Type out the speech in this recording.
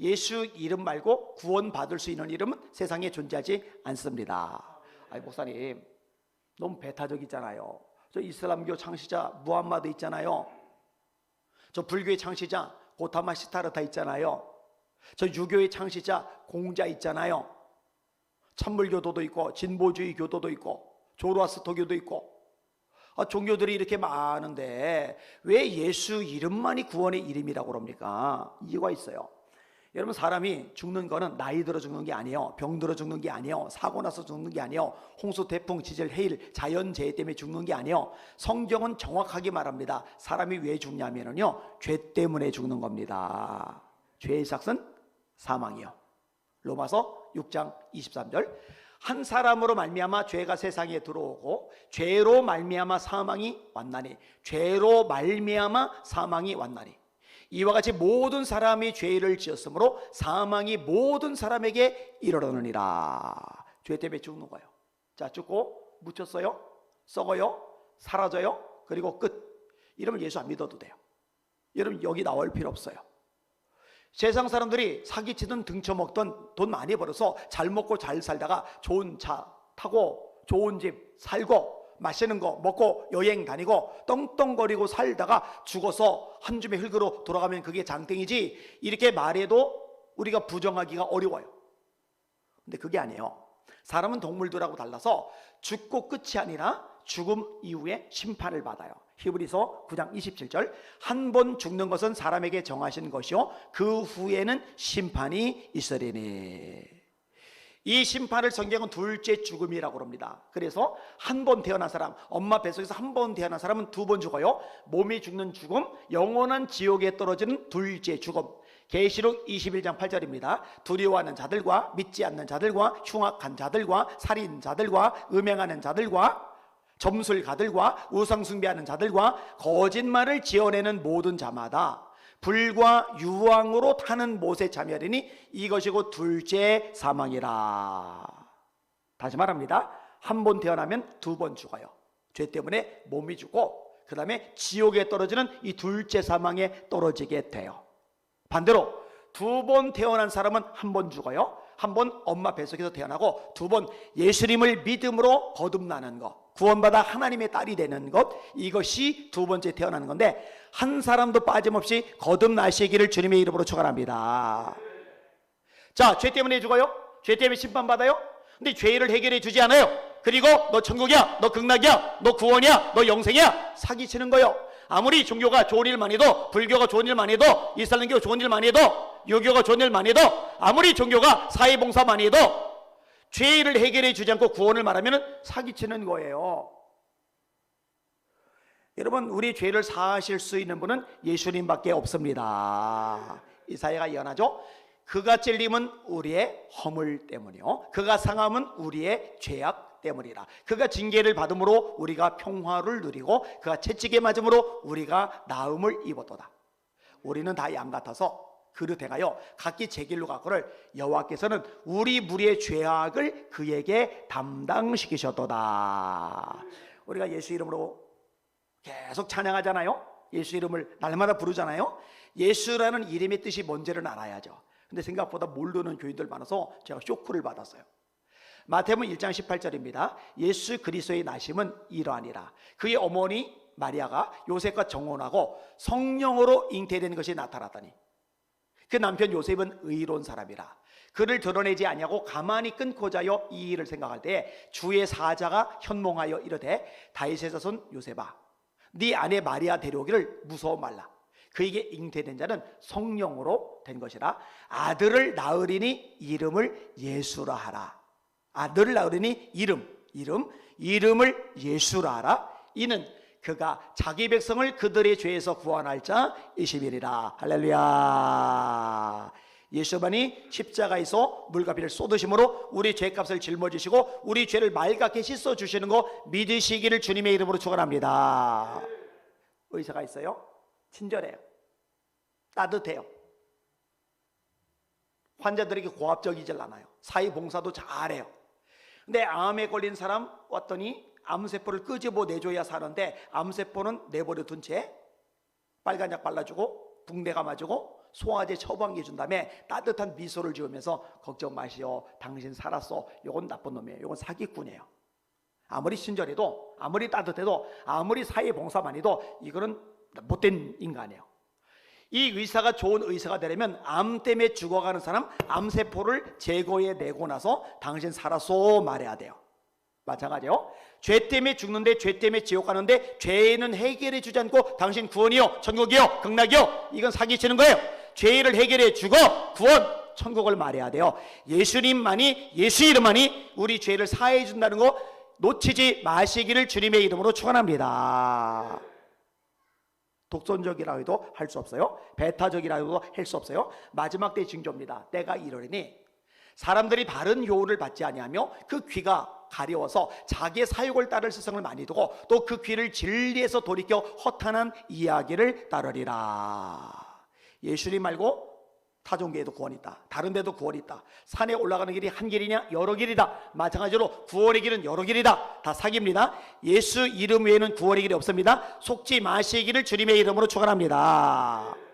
예수 이름 말고 구원 받을 수 있는 이름은 세상에 존재하지 않습니다. 아니 목사님 너무 배타적이잖아요. 저 이슬람교 창시자 무함마드 있잖아요. 저 불교의 창시자 고타마 시타르타 있잖아요. 저 유교의 창시자 공자 있잖아요. 찬물교도도 있고 진보주의 교도도 있고 조로아스토교도 있고 아, 종교들이 이렇게 많은데 왜 예수 이름만이 구원의 이름이라고 그럽니까? 이유가 있어요. 여러분 사람이 죽는 거는 나이 들어 죽는 게 아니에요. 병 들어 죽는 게 아니에요. 사고 나서 죽는 게 아니에요. 홍수, 태풍, 지질, 해일, 자연재해 때문에 죽는 게 아니에요. 성경은 정확하게 말합니다. 사람이 왜 죽냐면요. 죄 때문에 죽는 겁니다. 죄의 삭은 사망이요. 로마서 6장 23절. 한 사람으로 말미암아 죄가 세상에 들어오고 죄로 말미암아 사망이 왔나니 죄로 말미암아 사망이 왔나니 이와 같이 모든 사람이 죄를 지었으므로 사망이 모든 사람에게 이르러느니라. 죄 때문에 죽는 거예요. 자, 죽고 묻혔어요. 썩어요. 사라져요. 그리고 끝. 이러면 예수 안 믿어도 돼요. 여러분 여기 나올 필요 없어요. 세상 사람들이 사기치든 등쳐먹던 돈 많이 벌어서 잘 먹고 잘 살다가 좋은 차 타고 좋은 집 살고 맛있는 거 먹고 여행 다니고 떵떵거리고 살다가 죽어서 한 줌의 흙으로 돌아가면 그게 장땡이지 이렇게 말해도 우리가 부정하기가 어려워요. 근데 그게 아니에요. 사람은 동물들하고 달라서 죽고 끝이 아니라 죽음 이후에 심판을 받아요. 히브리서 9장 27절 한 번 죽는 것은 사람에게 정하신 것이요 그 후에는 심판이 있으리니 이 심판을 성경은 둘째 죽음이라고 합니다. 그래서 한 번 태어난 사람, 엄마 뱃속에서 한 번 태어난 사람은 두 번 죽어요. 몸이 죽는 죽음, 영원한 지옥에 떨어지는 둘째 죽음. 계시록 21장 8절입니다. 두려워하는 자들과 믿지 않는 자들과 흉악한 자들과 살인 자들과 음행하는 자들과 점술가들과 우상 숭배하는 자들과 거짓말을 지어내는 모든 자마다 불과 유황으로 타는 못에 참여하리니 이것이고 둘째 사망이라. 다시 말합니다. 한 번 태어나면 두 번 죽어요. 죄 때문에 몸이 죽고 그 다음에 지옥에 떨어지는 이 둘째 사망에 떨어지게 돼요. 반대로 두 번 태어난 사람은 한 번 죽어요. 한 번 엄마 뱃속에서 태어나고 두 번 예수님을 믿음으로 거듭나는 것. 구원받아 하나님의 딸이 되는 것. 이것이 두 번째 태어나는 건데 한 사람도 빠짐없이 거듭나시기를 주님의 이름으로 축원합니다. 자, 죄 때문에 죽어요? 죄 때문에 심판받아요? 근데 죄를 해결해 주지 않아요. 그리고 너 천국이야, 너 극락이야, 너 구원이야, 너 영생이야 사기치는 거요. 아무리 종교가 좋은 일만 해도 불교가 좋은 일만 해도 이슬람교가 좋은 일만 해도 유교가 좋은 일만 해도 아무리 종교가 사회봉사만 해도 죄를 해결해 주지 않고 구원을 말하면 사기치는 거예요. 여러분 우리 죄를 사하실 수 있는 분은 예수님밖에 없습니다. 이사야가 예언하죠. 그가 찔림은 우리의 허물 때문이요. 그가 상함은 우리의 죄악 때문이라. 그가 징계를 받음으로 우리가 평화를 누리고 그가 채찍에 맞음으로 우리가 나음을 입었도다. 우리는 다 양 같아서 그릇 행하여 각기 제 길로 가거를 여호와께서는 우리 무리의 죄악을 그에게 담당시키셨도다. 우리가 예수 이름으로 계속 찬양하잖아요. 예수 이름을 날마다 부르잖아요. 예수라는 이름의 뜻이 뭔지를 알아야죠. 근데 생각보다 모르는 교인들 많아서 제가 쇼크를 받았어요. 마태복음 1장 18절입니다. 예수 그리스도의 나심은 이러하니라. 그의 어머니 마리아가 요셉과 정혼하고 성령으로 잉태된 것이 나타났더니 그 남편 요셉은 의로운 사람이라. 그를 드러내지 아니하고 가만히 끊고자여 이 일을 생각할 때 주의 사자가 현몽하여 이르되 다윗의 자손 요셉아 네 아내 마리아 데려오기를 무서워 말라. 그에게 잉태된 자는 성령으로 된 것이라 아들을 낳으리니 이름을 예수라 하라. 아들을 낳으리니 이름 이름 이름을 예수라 하라. 이는 그가 자기 백성을 그들의 죄에서 구원할 자 20일이라. 할렐루야. 예수만이 십자가에서 물과 피를 쏟으심으로 우리 죄값을 짊어지시고 우리 죄를 맑게 씻어 주시는 거 믿으시기를 주님의 이름으로 축원합니다. 의사가 있어요? 친절해요. 따뜻해요. 환자들에게 고압적이질 않아요. 사회 봉사도 잘해요 근데 암에 걸린 사람 왔더니 암세포를 끄집어 내줘야 사는데 암세포는 내버려 둔 채 빨간 약 발라주고 붕대가 맞고 소화제 처방해 준 다음에 따뜻한 미소를 지으면서 걱정 마시오. 당신 살았어. 요건 나쁜 놈이에요. 요건 사기꾼이에요. 아무리 친절해도 아무리 따뜻해도 아무리 사회 봉사만 해도 이거는 못된 인간이에요. 이 의사가 좋은 의사가 되려면 암 때문에 죽어가는 사람 암세포를 제거해 내고 나서 당신 살았소 말해야 돼요. 마찬가지요. 죄 때문에 죽는데 죄 때문에 지옥 가는데 죄는 해결해 주지 않고 당신 구원이요 천국이요 극락이요 이건 사기치는 거예요. 죄를 해결해 주고 구원 천국을 말해야 돼요. 예수님만이 예수 이름만이 우리 죄를 사해 준다는 거 놓치지 마시기를 주님의 이름으로 축원합니다. 독선적이라 해도 할 수 없어요. 배타적이라 해도 할 수 없어요. 마지막 때 징조입니다. 때가 이르니 사람들이 바른 교훈을 받지 아니하며 그 귀가 가려워서 자기의 사욕을 따를 스승을 많이 두고 또 그 귀를 진리에서 돌이켜 허탄한 이야기를 따르리라. 예수님 말고 타종교에도 구원이 있다. 다른 데도 구원이 있다. 산에 올라가는 길이 한 길이냐? 여러 길이다. 마찬가지로 구원의 길은 여러 길이다. 다 사기입니다. 예수 이름 외에는 구원의 길이 없습니다. 속지 마시기를 주님의 이름으로 축원합니다.